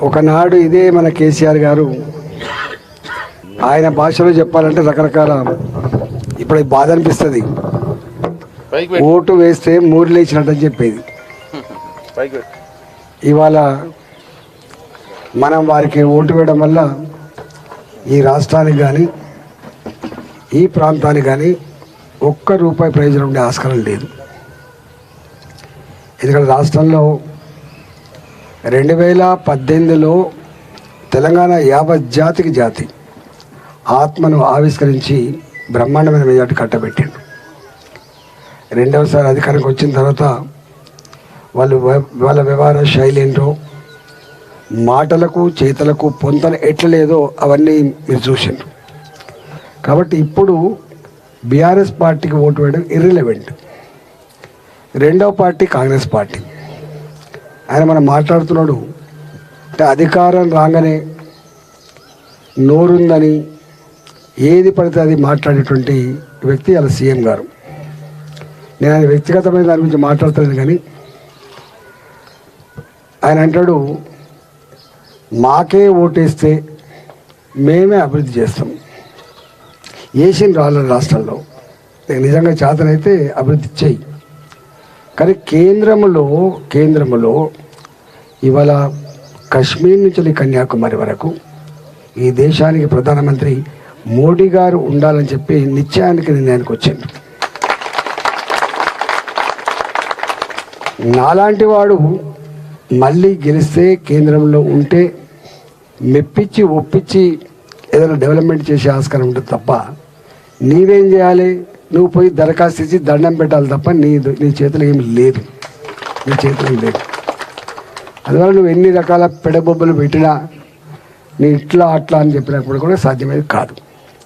ఒకనాడు ఇదే మన కేసీఆర్ గారు ఆయన భాషలో చెప్పాలంటే రకరకాల ఇప్పుడు బాధ అనిపిస్తుంది. ఓటు వేస్తే మూడు లేచినట్టు అని చెప్పేది ఇవాళ మనం వారికి ఓటు వేయడం వల్ల ఈ రాష్ట్రానికి కానీ ఈ ప్రాంతానికి కానీ ఒక్క రూపాయి ప్రయోజనం ఉండే ఆస్కారం లేదు. ఎందుకంటే రాష్ట్రంలో రెండు వేల పద్దెనిమిదిలో తెలంగాణ యావత్ జాతికి జాతి. ఆత్మను ఆవిష్కరించి బ్రహ్మాండమైన మెజార్టీ కట్టబెట్టిండు. రెండవసారి అధికారంకి వచ్చిన తర్వాత వాళ్ళు వాళ్ళ వ్యవహార శైలి ఏంటో మాటలకు చేతలకు పొంతన ఎట్ల లేదో అవన్నీ మీరు చూసిండ్రు. కాబట్టి ఇప్పుడు బీఆర్ఎస్ పార్టీకి ఓటు వేయడం ఇర్రిలవెంట్ రెండవ పార్టీ కాంగ్రెస్ పార్టీ. ఆయన మనం మాట్లాడుతున్నాడు. అంటే అధికారం రాగానే నోరుందని ఏది పడితే అది మాట్లాడేటువంటి వ్యక్తి అలా సీఎం గారు. నేను ఆయన వ్యక్తిగతమైన దాని గురించి మాట్లాడతాను కానీ ఆయన అంటాడు మాకే ఓటేస్తే మేమే అభివృద్ధి చేస్తాం. ఏషియన్ రాళ్ళ రాష్ట్రంలో నిజంగా చేతనైతే అభివృద్ధి చేయి కానీ కేంద్రంలో కేంద్రంలో ఇవాళ కశ్మీర్ నుంచి కన్యాకుమారి వరకు ఈ దేశానికి ప్రధానమంత్రి మోడీ గారు ఉండాలని చెప్పి నిశ్చయానికి నిర్ణయానికి వచ్చింది. నాలాంటి వాడు మళ్ళీ గెలిస్తే కేంద్రంలో ఉంటే మెప్పించి ఒప్పించి ఏదైనా డెవలప్మెంట్ చేసే ఆస్కారం ఉంటుంది తప్ప నీవేం చేయాలి? నువ్వు పోయి దరఖాస్తు ఇచ్చి దండం పెట్టాలి తప్ప నీ నీ చేతిలో ఏమి లేదు. నీ చేతిలో ఏం లేదు. అందువల్ల నువ్వు ఎన్ని రకాల పెడబొబ్బలు పెట్టినా నీ ఇట్లా అట్లా అని చెప్పినప్పుడు కూడా సాధ్యమేది కాదు.